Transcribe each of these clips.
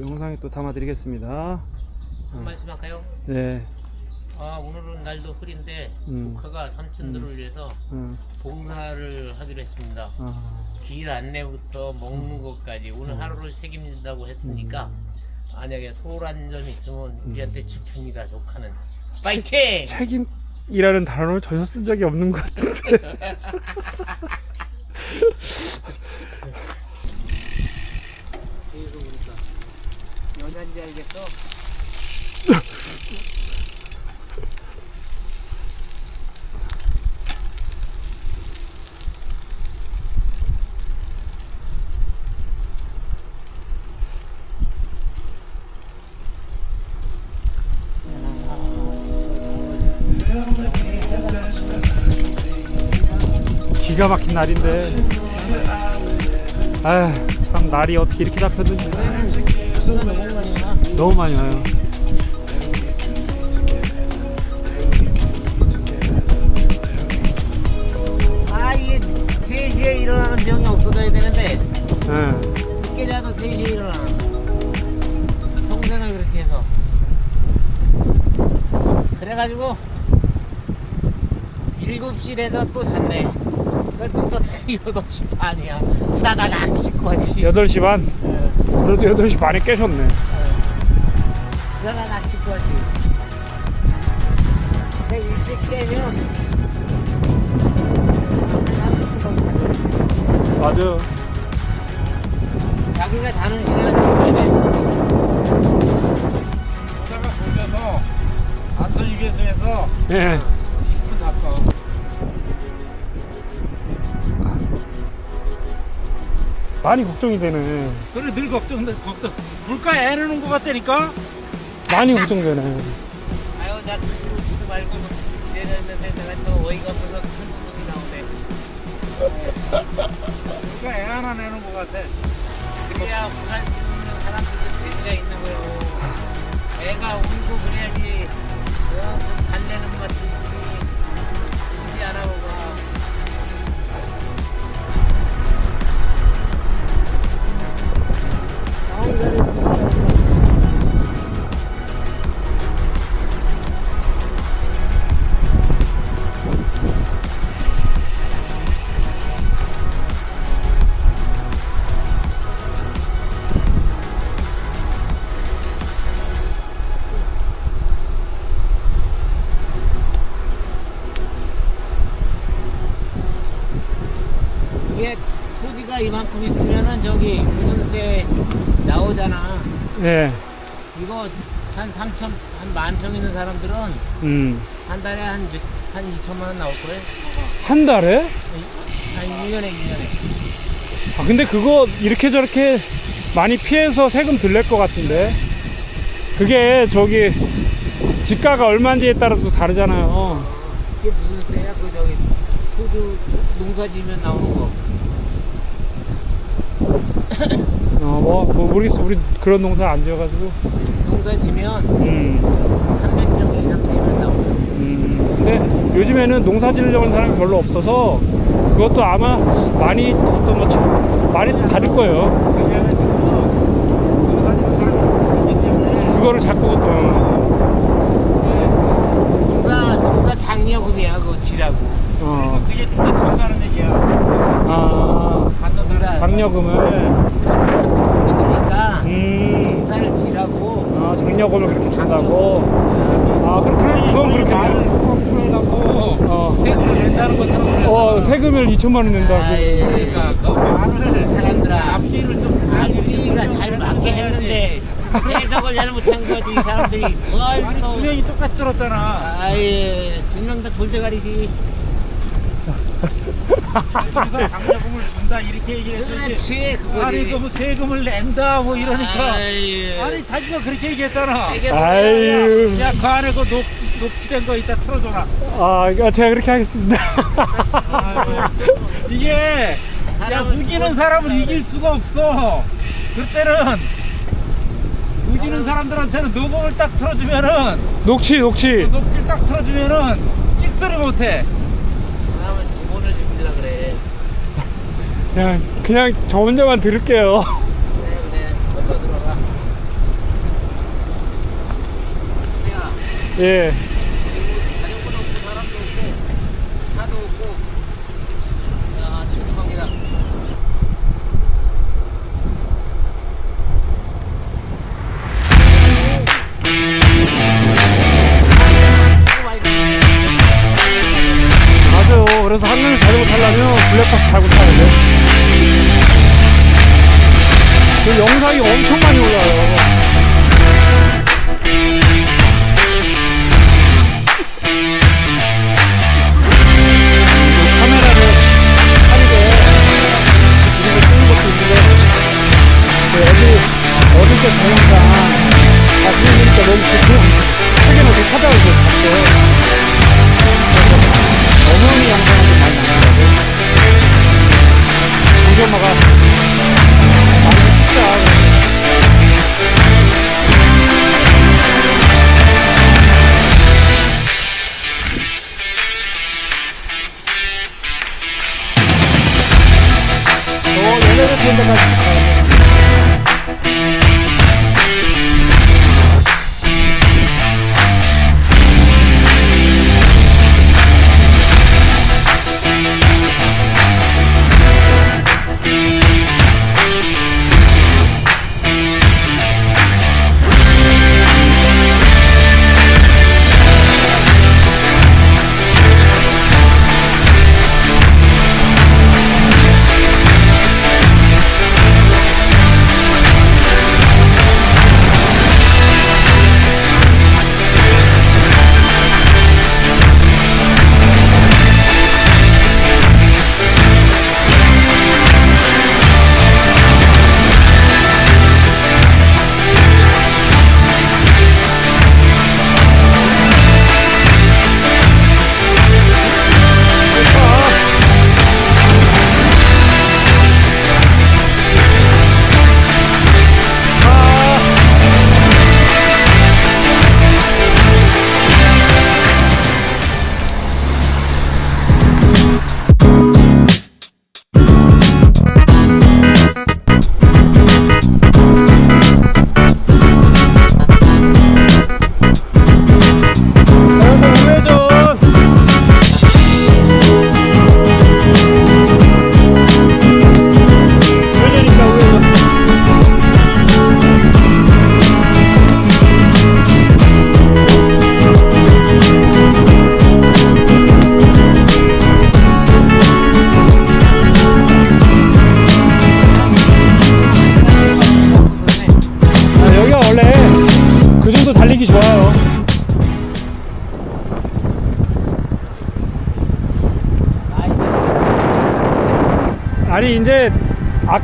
영상에 또 담아드리겠습니다. 한 말씀 할까요? 네. 아 오늘은 날도 흐린데 음. 조카가 삼촌들을 위해서 음, 봉사를 하기로 했습니다. 아, 길 안내부터 먹는 것까지 오늘 음. 하루를 책임진다고 했으니까 만약에 소홀한 점이 있으면 음. 우리한테 죽습니다 조카는 파이팅! 책임이라는 단어를 전혀 쓴 적이 없는 것 같은데. 여잔지 알겠어? 기가 막힌 날인데. 아, 참 날이 어떻게 이렇게 잡혔는지. 너무 많이 와요. 아 이게 3시에 일어나는 병이 없어져야 되는데 예. 늦게 자도 3시에 일어나 평생을 그렇게 해서 그래가지고 7시 돼서 또 잤네 그래도 또 8시 반이야 후다다닥 씻고 왔지 8시 반. 어, 그래도 8시 반에 깨셨네. 어. 씻고 왔지 근데 일찍 깨면 맞아. 자기가 자는 시간은 여자가 돌려서 안선 휴게소에서 예. 많이 걱정이 되네. 그래 늘 걱정, 걱정. 물가 애 넣는 것 같다니까? 많이 걱정되네. 아유 나 그거 말고 내렸는데 내가 또 어이가 없어서 큰 소리 나오네 물가 애 하나 내는 것 같아. 그래야 부산 지는 사람들도 재미가 있는 거요 애가 울고 그래야지 어, 좀 달래는 맛이 있지 굳이 알아보고 예. 이거 한 3천 한 만 평 있는 사람들은 음. 한 달에 한, 한 2천만 원 나올 거예요 한 달에? 한 1년에 1년에 아, 근데 그거 이렇게 저렇게 많이 피해서 세금 들낼것 같은데. 그게 저기 집가가 얼마인지에 따라도 다르잖아요. 이게 무슨 세야 그 저기 토주 농사 지면 나오는 거 어, 뭐, 뭐 모르겠어. 우리 그런 농사 안 지어가지고. 농사 지면 음. 300정 이상 되면 나오죠 음. 근데 요즘에는 농사 지으려는 사람이 별로 없어서 그것도 아마 많이 어떤 뭐 참- 많이 다를 거예요. 왜냐면 지금 사진 사람이 있기 때문에 그거를 자꾸 어, 농사 농사 장려금이야 그거 지라고 어, 그게 그게 준다는 얘기야. 아, 농사 장려금을 음, 농사를 지라고 아, 장려금을 그렇게 준다고. 아, 그럼 그럼 그건 그렇겠네. 꼭 풀려고 어, 세금을 낸다는 것처럼 어, 세금을 2천만 원 낸다고. 아, 예, 예. 그러니까 그 말을 사람들아 앞뒤를 좀 아, 잘 우리가 잘 맞게 했는데 해석을 잘못한 거지 이 사람들이 아니 두 뭘또 명이 똑같이 들었잖아. 아예 두명다 돌대가리지 우리가 장려금을 준다 이렇게 얘기했지. 그렇지 아니 그거지 그뭐 세금을 낸다 뭐 이러니까 아이, 아니 자기가 그렇게 얘기했잖아. 이게 아유, 야 그 안에 그 녹, 녹취된 거 이따 틀어줘라. 아, 제가 그렇게 하겠습니다. 아이고, 이게 야 우기는 사람을 이길 수가 없어. 그때는 우기는 사람들한테는 녹음을 딱 틀어주면은 녹취, 녹취. 녹취를 딱 틀어주면은 끽소리 못해. 그냥 그냥 저 혼자만 들을게요. 그래 먼저 들어가. 예. 그 영상이 엄청 많이 올라요. 그 카메라를 하는데 거 찍는 것도 있는데 그 어디 때 동영상 다 찍으니까 너무 좋고 최근에 그 찾아오고 본 데까지 가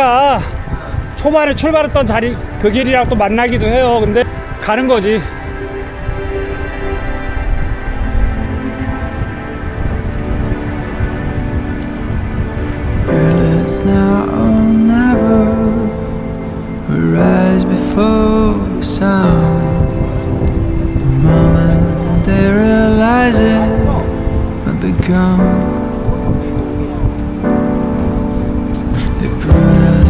아까 초반에 출발했던 자리 그 길이랑 또 만나기도 해요. 근데 가는 거지. Well,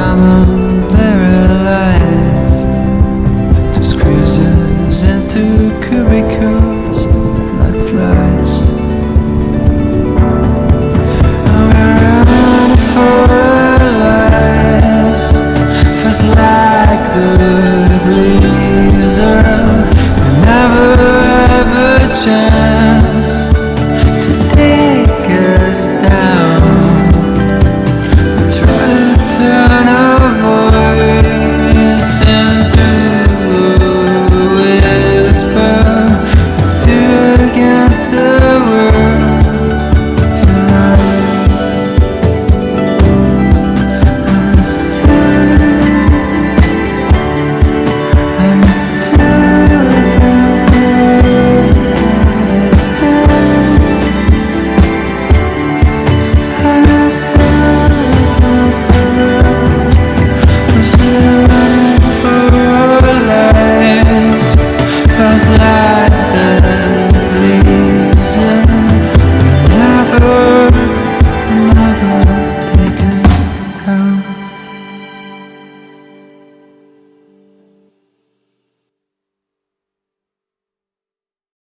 I'm paralyzed. Just cruises into cubicles.